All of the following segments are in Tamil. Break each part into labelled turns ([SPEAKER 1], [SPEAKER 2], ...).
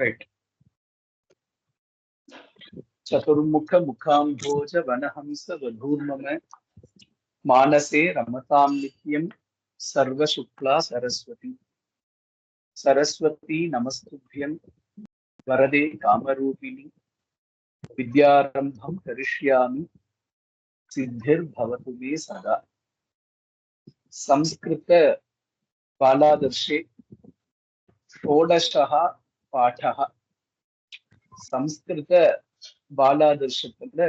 [SPEAKER 1] ரைட் चतुर्मुख मुखाम्भोज वनहंस वधूर्मम मानसे रमतां सर्वशुक्ला सरस्वती सरस्वती नमस्तुभ्यं। वरदे कामरूपिणि। வித்யாரம்பம் கரிஷ்யாமி சித்திர் பவது மே சதா சம்ஸ்கிருத பாலாதர்ஷே ஷோடஷா பாடா சம்ஸ்கிருத பாலாதர்ஷத்துல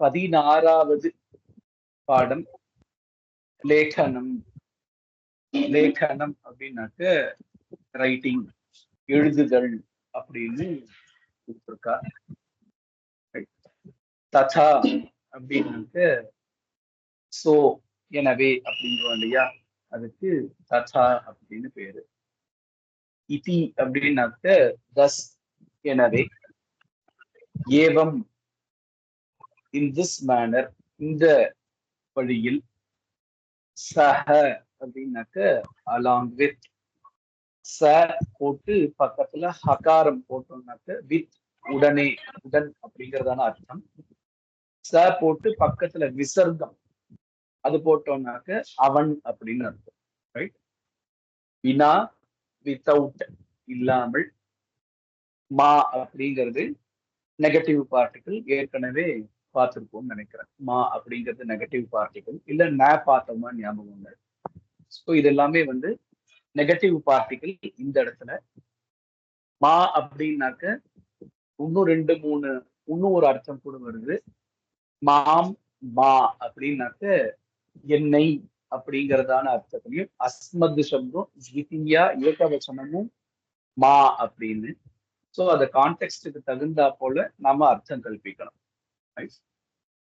[SPEAKER 1] பதினாறாவது பாடம் லேகனம் லேகனம் அப்படின்னாக்க ரைட்டிங் எழுதுதல் அப்படின்னு கொடுத்துருக்கா ததா அப்படின்னாக்க சோ எனவே அப்படின்றோம் இல்லையா? அதுக்கு ததா அப்படின்னு பேரு. இதி அப்படின்னாக்க தஸ் எனவே ஏவம் இன் திஸ் மேனர் இந்த வழியில் சஹ அப்படின்னாக்க அலாங் வித் ச போட்டு பக்கத்துல ஹகாரம் போட்டோம்னாக்க வித் உடனே உடன் அப்படிங்கறதான அர்த்தம். ச போட்டு பக்கத்துல விசர்க்கம். அது போட்டோம்னாக்க அவன் அப்படின்னு அர்த்தம். ரைட் வினா வித்தவுட் இல்லாமல் மா அப்படிங்கிறது நெகட்டிவ் பார்ட்டிகள் ஏற்கனவே பார்த்துருப்போம்னு நினைக்கிறேன். மா அப்படிங்கிறது நெகட்டிவ் பார்ட்டிகள் இல்ல நே பார்த்தோமா ஞாபகம் ஸோ இது எல்லாமே வந்து நெகட்டிவ் பார்ட்டிகள் இந்த இடத்துல. மா அப்படின்னாக்க இன்னும் ரெண்டு மூணு இன்னும் ஒரு அர்த்தம் கூட வருது. மாம் மா அப்படின்னாக்க என்னை அப்படிங்கிறதான அர்த்தத்திலையும் அஸ்மத் சப்தம் ஜிதியா ஏகவசனமும் மா அப்படின்னு. ஸோ அந்த கான்டெக்ட்டுக்கு தகுந்தா போல நாம அர்த்தம் கல்பிக்கணும்.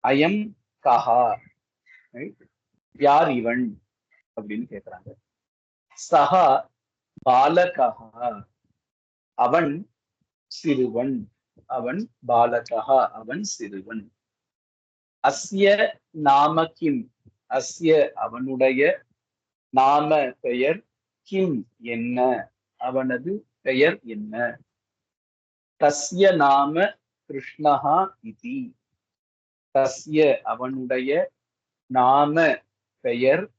[SPEAKER 1] அயம் கஹா. யார் இவன் அப்படின்னு கேக்குறாங்க. சஹா பாலகஹா. அவன் சிறுவன். அவன் பாலகஹா அவன் சிறுவன். அஸ்ய நாம கிம் அஸ்ய அவனுடைய நாம பெயர் கிம் என்ன? அவனது பெயர் என்ன? தஸ்ய நாம கிருஷ்ணஹா இதி. தஸ்ய அவனுடைய நாம பெயர்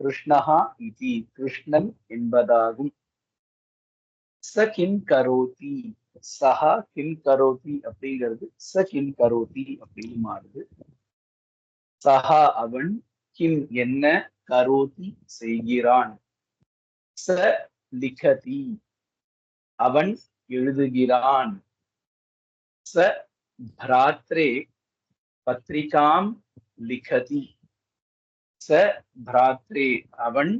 [SPEAKER 1] கிருஷ்ணஹா இதி. கிருஷ்ணன் என்பதாகும். ச கிம் கரோதி. சஹா கிம் கரோதி அப்படிங்கிறது ச கிம் கரோதி அப்படின்னு மாறுது. சஹா அவன் கிம் என்ன கரோதி செய்கிறான். ச லிகதி அவன் எழுதுகிறான். ச பிராத்ரே பத்திரிகாம் லிகதி. ச பிராத்ரே அவன்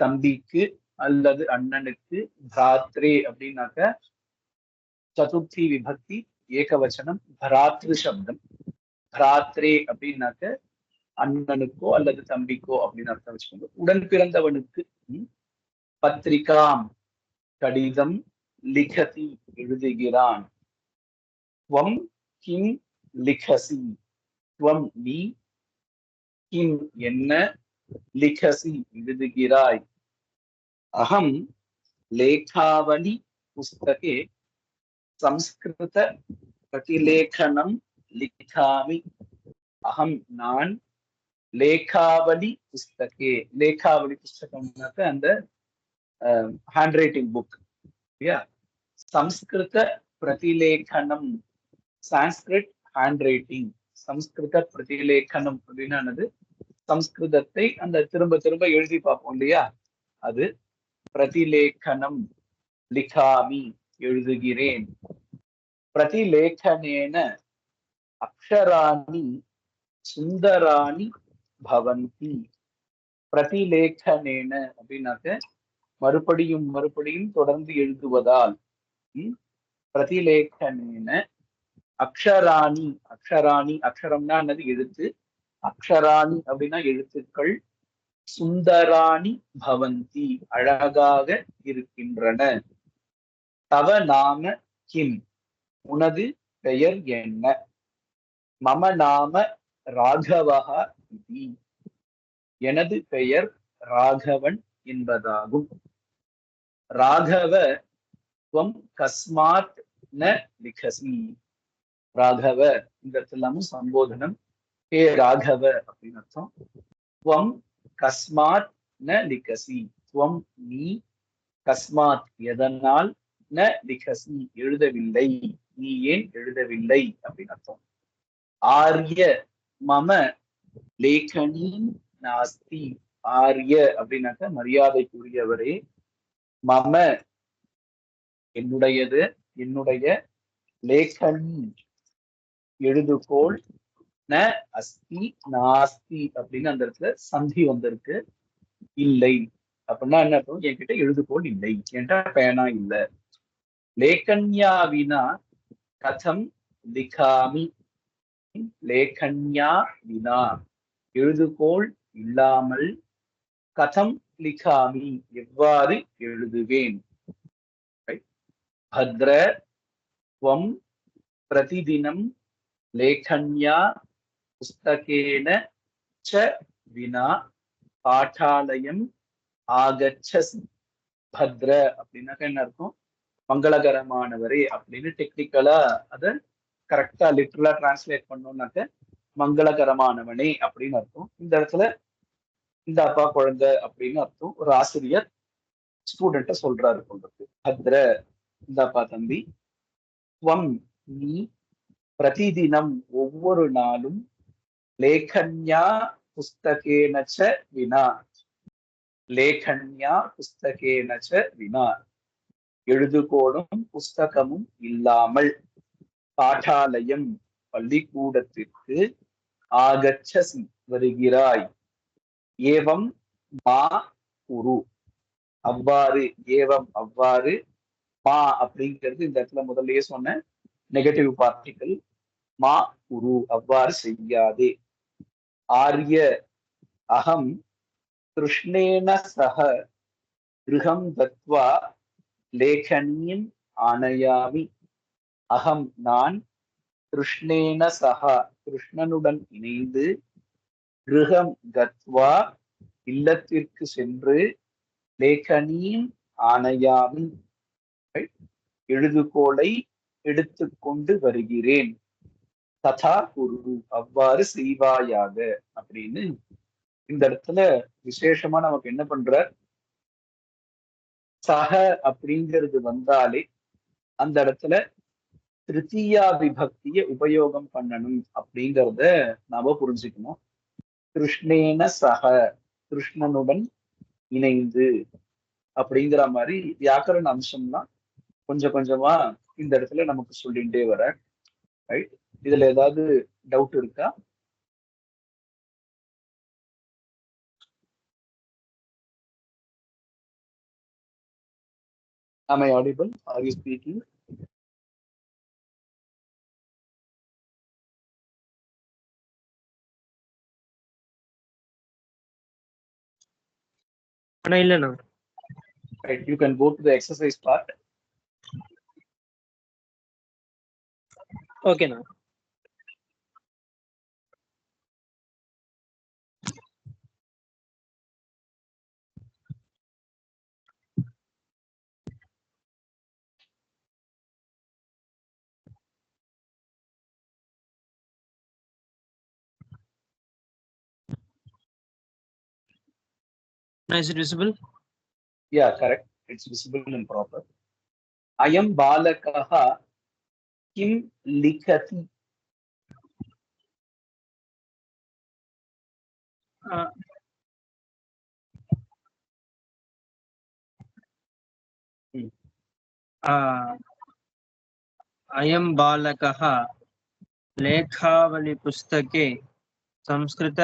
[SPEAKER 1] தம்பிக்கு அல்லது அண்ணனுக்கு பிராத்ரே அப்படின்னாக்க சதுர்த்தி விபக்தி ஏகவச்சனம் பிராத்ரு சப்தம். பிராத்ரே அப்படின்னாக்க அண்ணனுக்கோ அல்லது தம்பிக்கோ அப்படின்னு அர்த்தம் வச்சுக்கோங்க. உடன் பிறந்தவனுக்கு பத்திரிகாம் கடிதம் லிகதி எழுதுகிறான். துவம் கிம் லிகசி. துவம் நீ கிம் என்ன லிகசி எழுதுகிறாய். अहं लेखावली पुस्तके संस्कृतप्रतिलेखनं लिखामि। அகம் நான் லேகாவலி புஸ்தகே லேகாவலி புஸ்தகம்னாக்க அந்த ஹேண்ட் ரைட்டிங் புக் இல்லையா சம்ஸ்கிருத பிரதிலேகனம் சான்ஸ்கிரிட் ஹேண்ட் ரைட்டிங் சம்ஸ்கிருத பிரதிலேகனம் அப்படின்னானது சம்ஸ்கிருதத்தை அந்த திரும்ப திரும்ப எழுதி பார்ப்போம் இல்லையா? அது பிரதிலேக்கனம் லிகாமி எழுதுகிறேன். பிரதிலேக்கனேன அக்ஷராணி சுந்தராணி பவந்தி. பிரதிலேக்கனேன அப்படின்னாக்க மறுபடியும் மறுபடியும் தொடர்ந்து எழுதுவதால் பிரதிலேக்கனேன அக்ஷராணி அக்ஷராணி அக்ஷரம்னா என்னது? எழுத்து. அக்ஷராணி அப்படின்னா எழுத்துக்கள் சுந்தராணி பவந்தி அழகாக இருக்கின்றன. தவ நாம கிம் உனது பெயர் என்ன? மம நாம ராகவஹ இதி எனது பெயர் ராகவன் என்பதாகும். ராகவ துவம் கஸ்மாத் ந லிகசி ராகவ இந்த இடத்துல சம்போதனம். ஹே ராகவ அப்படின்னு அர்த்தம். துவம் கஸ்மாத் ந லிகசி துவம் நீ கஸ்மாத். எதனால் ந லிகசி எழுதவில்லை. நீ ஏன் எழுதவில்லை? அப்படின்னு அர்த்தம். ஆரிய மம லேகனி நாஸ்தி. ஆரிய அப்படின்னாக்க மரியாதைக்குரியவரே மம. என்னுடையது? என்னுடைய லேகனி எழுதுகோள் ந அஸ்தி நாஸ்தி அப்படின்னு அந்த இடத்துல சந்தி வந்திருக்கு. இல்லை. அப்படின்னா என்ன அர்த்தம்? என்கிட்ட எழுதுகோள் இல்லை. என்கிட்ட பேனா இல்லை. லேகன்யா வினா கதம் லிகாமி. லேகன்யா வினா எழுதுகோள் இல்லாமல் கதம் லிகாமி எவ்வாறு எழுதுவேன்? பத்ர துவம் பிரதிதினம் லேகன்யா புஸ்தகேன வினா பாட்டாலயம் ஆகச்சசி பத்ர அப்படின்னாக்க என்ன அர்த்தம்? மங்களகரமானவரே அப்படின்னு டெக்னிக்கலா அத கரெக்டா லிட்டரலா டிரான்ஸ்லேட் பண்ணோம்னாக்க மங்களகரமானவனே அப்படின்னு அர்த்தம். இந்த இடத்துல இந்த அப்பா குழந்தை அப்படின்னு அர்த்தம். ஒரு ஆசிரியர் ஸ்டூடெண்ட்ட சொல்றாரு சொல்றது பத்ர இந்த அப்பா தம்பி துவம் நீ பிரதிதினம் ஒவ்வொரு நாளும் லேகன்யா புஸ்தகேனச்ச வினா லேகன்யா புஸ்தகேனச்ச வினா எழுதுகோளும் புஸ்தகமும் இல்லாமல் பாட்டாலயம் பள்ளிக்கூடத்திற்கு ஆகச்சசி வருகிறாய். ஏவம் மா குரு. அவ்வாறு ஏவம் அவ்வாறு மா அப்படிங்கிறது இந்த இடத்துல முதல்லயே சொன்ன நெகட்டிவ் பார்ட்டிகள் மா குரு. அவ்வாறு செய்யாதே. ஆரிய அகம் கிருஷ்ணேன சக கிருகம் தத்வா லேகனீம் ஆனயாமி அகம் நான் கிருஷ்ணேன சகா கிருஷ்ணனுடன் இணைந்து கிருகம் கத்வா இல்லத்திற்கு சென்று லேகனீம் ஆனயாமி எழுதுகோளை எடுத்துக்கொண்டு வருகிறேன். ததா குரு அவ்வாறு செய்வாயாக அப்படின்னு இந்த இடத்துல விசேஷமா நமக்கு என்ன பண்ற? சக அப்படிங்கிறது வந்தாலே அந்த இடத்துல திருத்தீயா விபக்திய உபயோகம் பண்ணணும் அப்படிங்கிறத நாம புரிஞ்சுக்கணும். கிருஷ்ணேன சக கிருஷ்ணனுடன் இணைந்து அப்படிங்கிற மாதிரி வியாக்கரண அம்சம்லாம் கொஞ்சம் கொஞ்சமா இந்த இடத்துல நமக்கு சொல்லிகிட்டே வர ரைட் இதுல ஏதாவது டவுட் இருக்கா Am I audible? Are you speaking?
[SPEAKER 2] ஆனா இல்லண்ணா
[SPEAKER 1] Right. You can go to the exercise part.
[SPEAKER 2] ஓகேண்ணா Is it visible?
[SPEAKER 1] Yeah, correct. It's visible and proper. Ayam balakaha kim likati.
[SPEAKER 2] Uh,
[SPEAKER 1] Hmm.
[SPEAKER 2] uh, अयं बालकः लेखावलिपुस्तके संस्कृत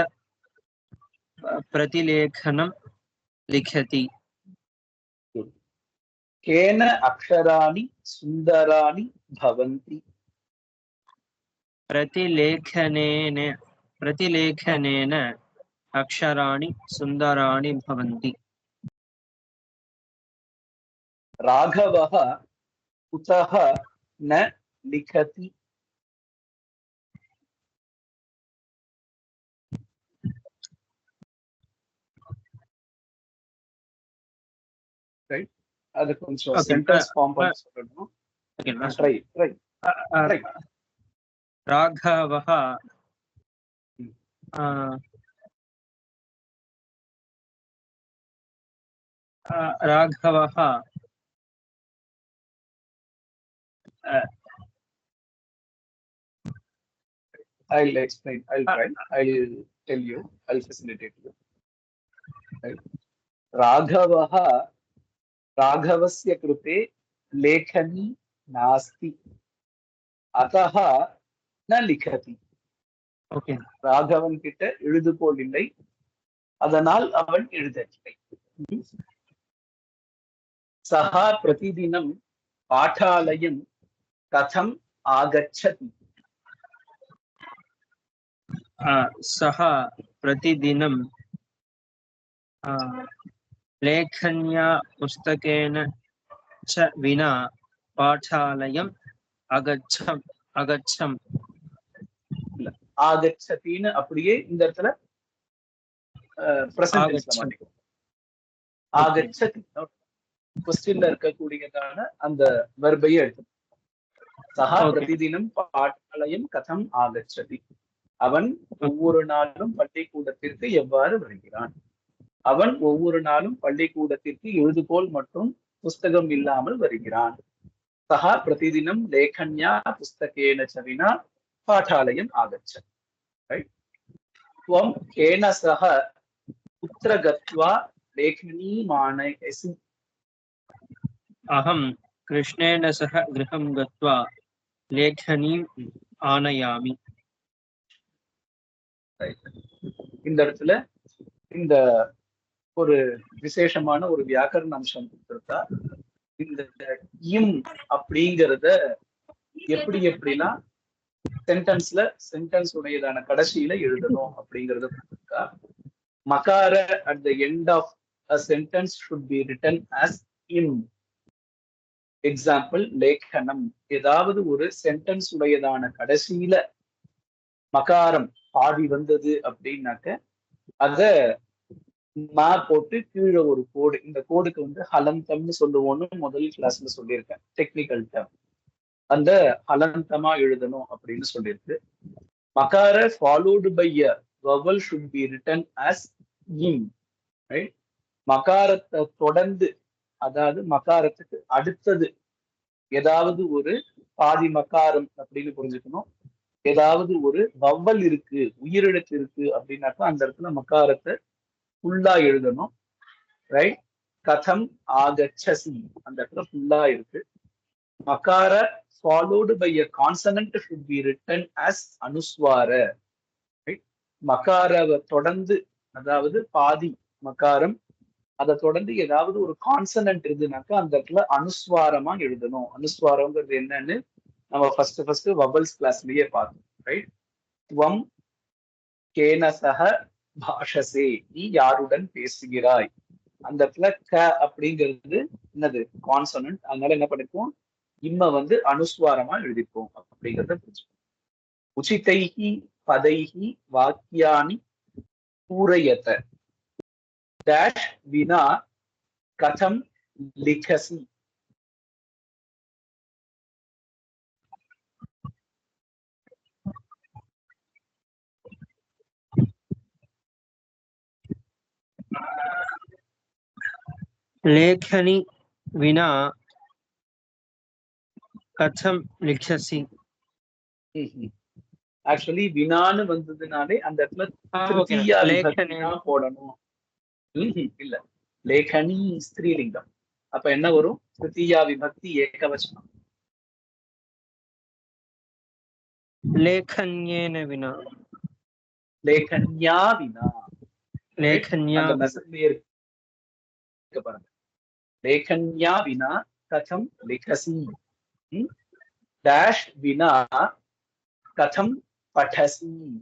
[SPEAKER 2] प्रतिलेखनं लिखति
[SPEAKER 1] केन अक्षराणि सुन्दराणि भवन्ति
[SPEAKER 2] प्रतिलेखनेन प्रतिलेखनेन अक्षराणि सुन्दराणि भवन्ति
[SPEAKER 1] राघवः कुतः न लिखति
[SPEAKER 2] राघव అది
[SPEAKER 1] I'll explain. I'll try. I'll tell you. I'll facilitate you. Right. Raghavaha राघवस्य कृते लेखनी नास्ति। अतः न लिखति।
[SPEAKER 2] ஓகே
[SPEAKER 1] ராகவன் கிட்ட எழுதுகோள் இல்லை அதனால் அவன் எழுதவில்லை। சகா பிரதிதினம் பாட்டாலயம் கதம் ஆகச்சதி
[SPEAKER 2] சகா பிரதிதினம் लेखन्या पुस्तकेन च विना पाठालयम् अगच्छम् अगच्छम्
[SPEAKER 1] ஆகச்சதின்னு அப்படியே இந்த இடத்துல
[SPEAKER 2] ஆகச்சம்.
[SPEAKER 1] ஆகச்சதி கொஸ்டின்ல இருக்கக்கூடியதான அந்த வெர்பையை எடுத்து சஹா
[SPEAKER 2] Okay.
[SPEAKER 1] பிரதிதினம் பாட்டாலயம் கதம் ஆகச்சதி அவன் ஒவ்வொரு நாளும் பள்ளிக்கூடத்திற்கு எவ்வாறு வருகிறான் அவன் ஒவ்வொரு நாளும் பள்ளிக்கூடத்திற்கு எழுதுகோல் மற்றும் புஸ்தகம் இல்லாமல் வருகிறான். சகா பிரதிதினம் லேகன்யா புஸ்தகேன சவினா பாட்டாலயம் ஆகச்சன் துவம் கேன சக குத்திர கத்வா லேகனீமானசி
[SPEAKER 2] அகம் கிருஷ்ணேன சக கிரகம் கத்வா லேகனீம் ஆனயாமி.
[SPEAKER 1] இந்த இடத்துல இந்த ஒரு விசேஷமான ஒரு வியாக்கரண அம்சம் கொடுத்திருக்கா. இந்த இம் அப்படிங்கிறத எப்படி எப்படிலாம் சென்டென்ஸ்ல சென்டென்ஸ் உடையதான கடைசியில எழுதணும் அப்படிங்கறத கொடுத்திருக்கா. மகார at the end of a sentence should be written as m example லேಖனம் ஏதாவது ஒரு சென்டென்ஸ் உடையதான கடைசியில மகாரம் பாதி வந்தது அப்படின்னாக்க அத மா போட்டு கீழே ஒரு கோடு. இந்த கோடுக்கு வந்து ஹலந்தம்னு சொல்லுவோம்னு முதல் கிளாஸ்ல சொல்லியிருக்கேன். டெக்னிக்கல் டேம் அந்த ஹலந்தமா எழுதணும் அப்படின்னு சொல்லியிருக்கு. மகார followed by a vowel should be written as m right மகாரத்தை தொடர்ந்து அதாவது மகாரத்துக்கு அடுத்தது ஏதாவது ஒரு பாதி மக்காரம் அப்படின்னு புரிஞ்சுக்கணும். ஏதாவது ஒரு வவ்வல் இருக்கு உயிரிழத்து இருக்கு அப்படின்னாக்கா அந்த இடத்துல மக்காரத்தை ஃபுல்லா எழுதணும் ரைட் கதம் ஆகச்சசி. அந்த இடத்துல ஃபுல்லா இருக்கு. மக்கார followed by a consonant should be written as அனுஸ்வார right மக்காரவை தொடர்ந்து அதாவது பாதி மக்காரம் அதை தொடர்ந்து ஏதாவது ஒரு கான்சனன்ட் இருந்துனாக்கா அந்த இடத்துல அனுஸ்வாரமா எழுதணும். அனுஸ்வாரம்ங்கிறது என்னன்னு நம்ம ஃபர்ஸ்ட் ஃபர்ஸ்ட் வபல்ஸ் கிளாஸ்லயே பார்த்தோம் ரைட் துவம் கேன சக பாஷசே நீ யாருடன் பேசுகிறாய்? அந்த இடத்துல க அப்படிங்கிறது என்னது? கான்சனன்ட் அதனால என்ன பண்ணிருக்கோம் இம்ம வந்து அனுஸ்வாரமா எழுதிருக்கோம் அப்படிங்கிறத புரிஞ்சுக்கணும். உச்சிதைகி பதைகி வாக்கியானி பூரயத டேஷ் வினா கதம் லிகசி.
[SPEAKER 2] लेखनी विना कथं लिखसि
[SPEAKER 1] ஆக்சுவலி வினான்னு வந்ததுனாலே அந்த இடத்துல
[SPEAKER 2] Ah, okay.
[SPEAKER 1] திருத்தியா
[SPEAKER 2] लेखनी
[SPEAKER 1] விபக்தி தான் போடணும் ம்ஹும். இல்ல லேகனி ஸ்திரீலிங்கம் அப்ப என்ன வரும் திருத்தியா விபக்தி ஏகவச்சனம்
[SPEAKER 2] लेखन्येन विना
[SPEAKER 1] லேகன்யா வினா
[SPEAKER 2] लेखन्या
[SPEAKER 1] அந்த மெசேஜ்லயே இருக்கு பாருங்க लेखन्या विना कथम लिखसी? डैश विना कथम पठसी?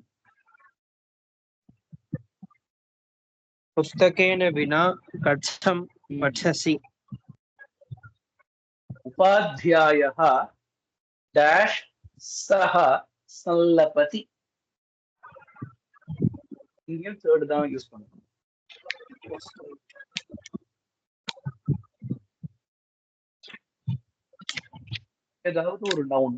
[SPEAKER 2] पुस्तकेन विना कथम पठसि?
[SPEAKER 1] उपाध्यायः डैश सह संलपति। इंग्लिश தேர்ட் தான் यूज़ करना ஏதாவது ஒரு நவுன்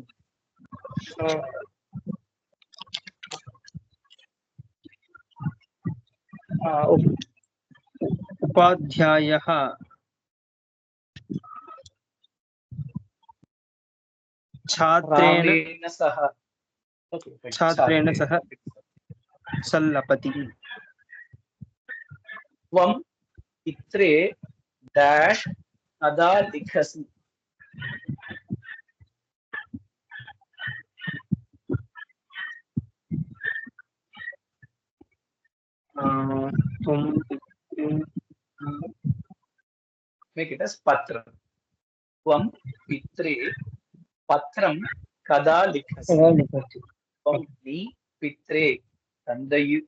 [SPEAKER 2] उपाध्यायः छात्रेण
[SPEAKER 1] ராமேண சஹ Okay, fine.
[SPEAKER 2] छात्रेण सह सल्लपति
[SPEAKER 1] त्वं चित्रे डैश कदा लिखसि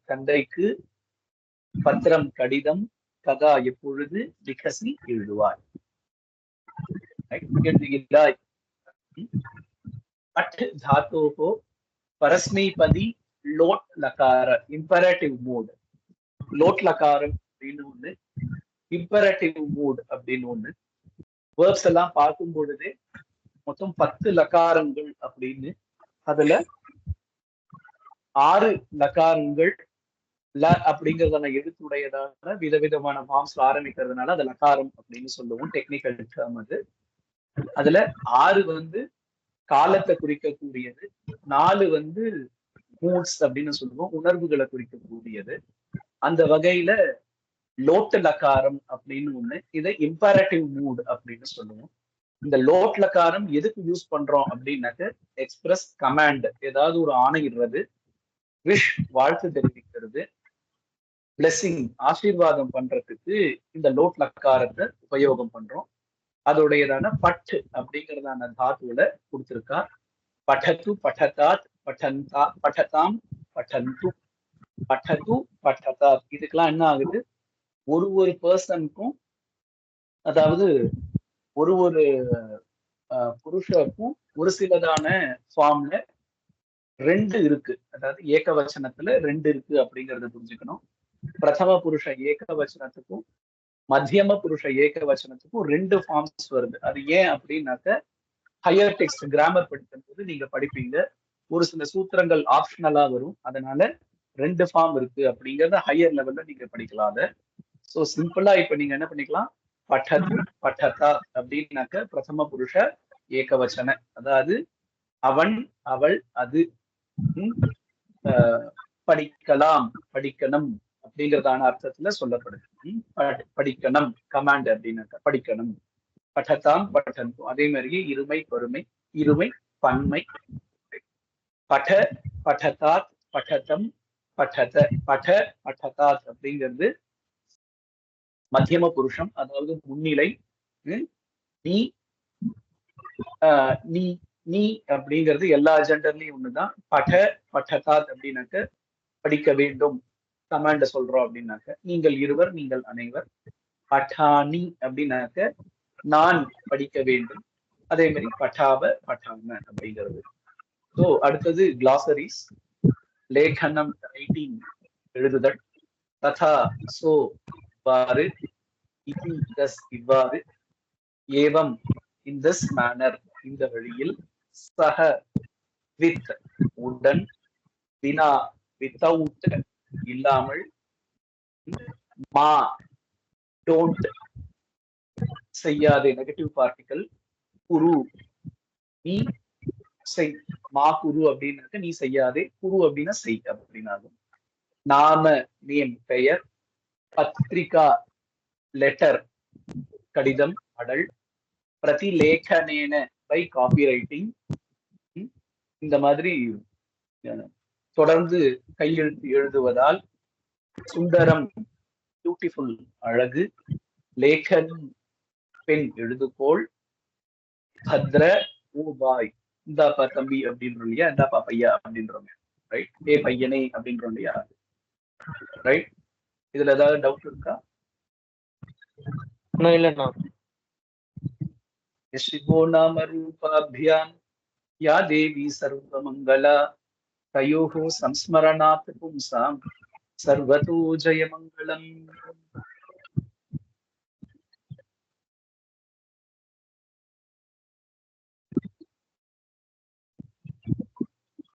[SPEAKER 1] தந்தைக்கு பத்திரம் கடிதம் கதா எப்பொழுது லிகசி எழுதுவார் எழுதுகிறாய் அட் தாத்தோகோ பரஸ்மைபதி லோட் லகார இம்பரேட்டிவ் மோடு லோட் லகாரம் அப்படின்னு ஒண்ணு இம்பரட்டிவ் மூட் அப்படின்னு ஒண்ணு. வேர்ப்ஸ் எல்லாம் பார்க்கும் பொழுதே மொத்தம் பத்து லகாரங்கள் அப்படின்னு. அதுல ஆறு லகாரங்கள் ல அப்படிங்கறதான எழுத்துடையதான விதவிதமான ஃபார்ம்ஸ் ஆரம்பிக்கிறதுனால அது லகாரம் அப்படின்னு சொல்லுவோம் டெக்னிக்கல் டேர்ம் அது. அதுல ஆறு வந்து காலத்தை குறிக்கக்கூடியது நாலு வந்து மூட்ஸ் அப்படின்னு சொல்லுவோம் உணர்வுகளை குறிக்கக்கூடியது. அந்த வகையில லோட்டு லகாரம் அப்படின்னு ஒண்ணு இதை இம்பேரட்டிவ் மூட் அப்படின்னு சொல்லுவோம். இந்த லோட் லகாரம் எதுக்கு யூஸ் பண்றோம் அப்படின்னாக்க எக்ஸ்பிரஸ் கமாண்ட் ஏதாவது ஒரு ஆணையிடுறது விஷ் வாழ்த்து தெரிவிக்கிறது பிளெஸ்ஸிங் ஆசீர்வாதம் பண்றதுக்கு இந்த லோட் லக்காரத்தை உபயோகம் பண்றோம். அதோடையதான பட்டு அப்படிங்கறதான தாத்துவில கொடுத்திருக்கா. பட்டத்து பட்டதாத் பட்டந்தா பட்டதாம் பட்டந்து பட்டது பட்டதா? இதுக்கெல்லாம் என்ன ஆகுது? ஒரு ஒரு பர்சனுக்கும் அதாவது ஒரு ஒரு அஹ், புருஷருக்கும் ஒரு சிலதான ஃபார்ம்ல ரெண்டு இருக்கு. அதாவது ஏகவச்சனத்துல ரெண்டு இருக்கு அப்படிங்கறத புரிஞ்சுக்கணும். பிரதம புருஷ ஏகவச்சனத்துக்கும் மத்தியம புருஷ ஏகவச்சனத்துக்கும் ரெண்டு ஃபார்ம்ஸ் வருது. அது ஏன் அப்படின்னாக்க ஹையர் டெக்ஸ்ட் கிராமர் படிக்கும் போது நீங்க படிப்பீங்க. ஒரு சில சூத்திரங்கள் ஆப்ஷனலா வரும். அதனால ரெண்டு ஃபார்ம் இருக்கு அப்படிங்கறத ஹையர் லெவல்ல நீங்க படிக்கலாம் அதை. ஸோ சிம்பிளா இப்ப நீங்க என்ன பண்ணிக்கலாம்? பட்டது பட்டதா அப்படின்னாக்க பிரதம புருஷ ஏகவச்சன. அதாவது அவன் அவள் அது. ஆஹ், படிக்கலாம் படிக்கணும் அப்படிங்கிறதான அர்த்தத்துல சொல்லப்படுது. படிக்கணும் கமாண்ட் அப்படின்னாக்க படிக்கணும். பட்டதாம் பட்டன் அதே மாதிரியே இருமை பொறுமை இருமை பன்மை. பட பட்டதாத் பட்டதம் பட்டத பட பட்டதாத் அப்படிங்கிறது மத்தியம புருஷம் அதாவது முன்னிலை நீ நீ நீ அப்படிங்கிறது எல்லா ஜெண்டர்லயும் ஒண்ணுதான். பட பட்டதாத் அப்படின்னாக்க படிக்க வேண்டும் கமாண்ட சொல்றோம் அப்படின்னாக்க நீங்கள் இருவர் நீங்கள் அனைவர் பட்டானி அப்படின்னாக்க நான் படிக்க வேண்டும். அதே மாதிரி பட்டாவ பட்டாம அப்படிங்கிறது. ஸோ அடுத்தது கிளாசரிஸ் லேகனம் ரைட்டிங் எழுதுதல். ததா சோ இவ்வாறு இது தஸ் இவ்வாறு ஏவம் இன் திஸ் மேனர் இந்த வழியில் சக வித் உடன் வினா வித்தவுட் இல்லாமல் மா டோன்ட் செய்யாதே நெகட்டிவ் பார்ட்டிகல் குரு நீ செய். மா குரு அப்படின்னாக்க நீ செய்யாதே குரு அப்படின்னா செய் அப்படின்னாகும். நாம நேம் பெயர் பத்திரிகா லெட்டர் கடிதம் அடல் பிரதிலேகனேன பை காப்பி ரைட்டிங் இந்த மாதிரி தொடர்ந்து கையெழுத்து எழுதுவதால் சுந்தரம் பியூட்டிஃபுல் அழகு லேகன் பெண் எழுதுகோள் பத்ர ஓ பாய். இந்தாப்பா தம்பி அப்படின்றோம் இல்லையா இந்தாப்பா பையா அப்படின்றோம் ரைட் ஏ பையனே அப்படின்றோம் இல்லையா ரைட் இதுல ஏதாவது டவுட் இருக்கா
[SPEAKER 2] இன்னும் இல்லைண்ணா
[SPEAKER 1] यशिको नाम रूपाभ्याम् या देवी सर्वमङ्गला तयोः संस्मरणात् पुंसां सर्वतो जयमङ्गलम्